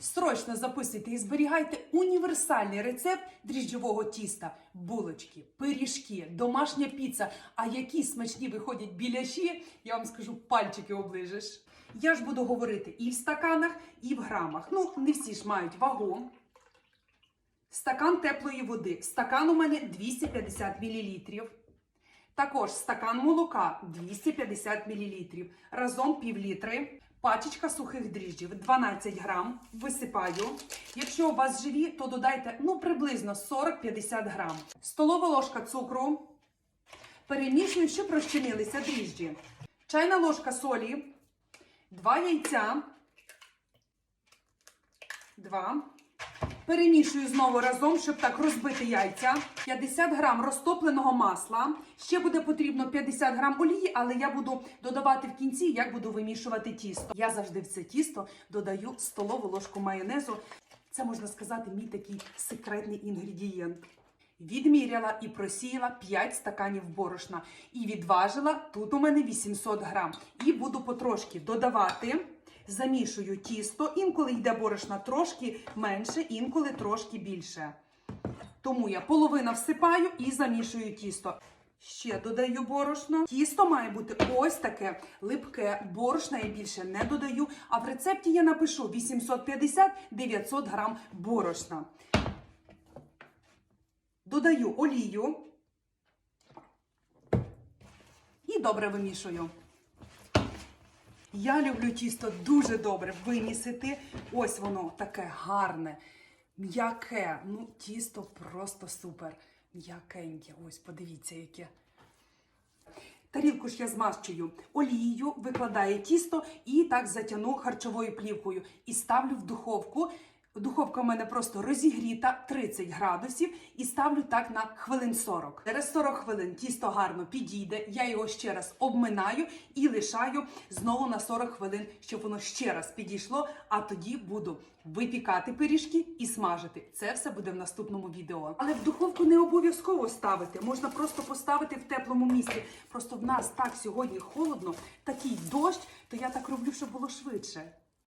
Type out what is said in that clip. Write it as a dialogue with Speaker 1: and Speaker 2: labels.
Speaker 1: Срочно записуйте і зберігайте універсальний рецепт дріжджового тіста, булочки, пиріжки, домашня піца. А які смачні виходять біляші, я вам скажу, пальчики оближеш. Я ж буду говорити і в стаканах, і в грамах. Ну, не всі ж мають вагу. Стакан теплої води. Стакан у мене 250 мл. Також стакан молока 250 мл. Разом пів літри. Пачечка сухих дріжджів 12 грам. Висипаю. Якщо у вас живі, то додайте ну приблизно 40-50 грам. Столова ложка цукру. Перемішую, щоб розчинилися дріжджі. Чайна ложка солі. Два яйця. Два. Перемішую знову разом, щоб так розбити яйця. 50 грам розтопленого масла. Ще буде потрібно 50 грам олії, але я буду додавати в кінці, як буду вимішувати тісто. Я завжди в це тісто додаю столову ложку майонезу. Це можна сказати, мій такий секретний інгредієнт. Відміряла і просіяла 5 стаканів борошна. І відважила тут у мене 800 грам. І буду потрошки додавати. Замішую тісто, інколи йде борошна трошки менше, інколи трошки більше. Тому я половина всипаю і замішую тісто. Ще додаю борошно. Тісто має бути ось таке липке. Борошна я більше не додаю. А в рецепті я напишу 850-900 грам борошна. Додаю олію і добре вимішую. Я люблю тісто дуже добре вимісити. Ось воно таке гарне, м'яке. Ну, тісто просто супер. М'якеньке. Ось, подивіться, яке. Тарілку ж я змащую олією, викладаю тісто і так затягну харчовою плівкою. І ставлю в духовку. Духовка в мене просто розігріта 30 градусів і ставлю так на хвилин 40. Через 40 хвилин тісто гарно підійде. Я його ще раз обминаю і лишаю знову на 40 хвилин, щоб воно ще раз підійшло. А тоді буду випікати пиріжки і смажити. Це все буде в наступному відео. Але в духовку не обов'язково ставити. Можна просто поставити в теплому місці. Просто в нас так сьогодні холодно, такий дощ, то я так роблю, щоб було швидше.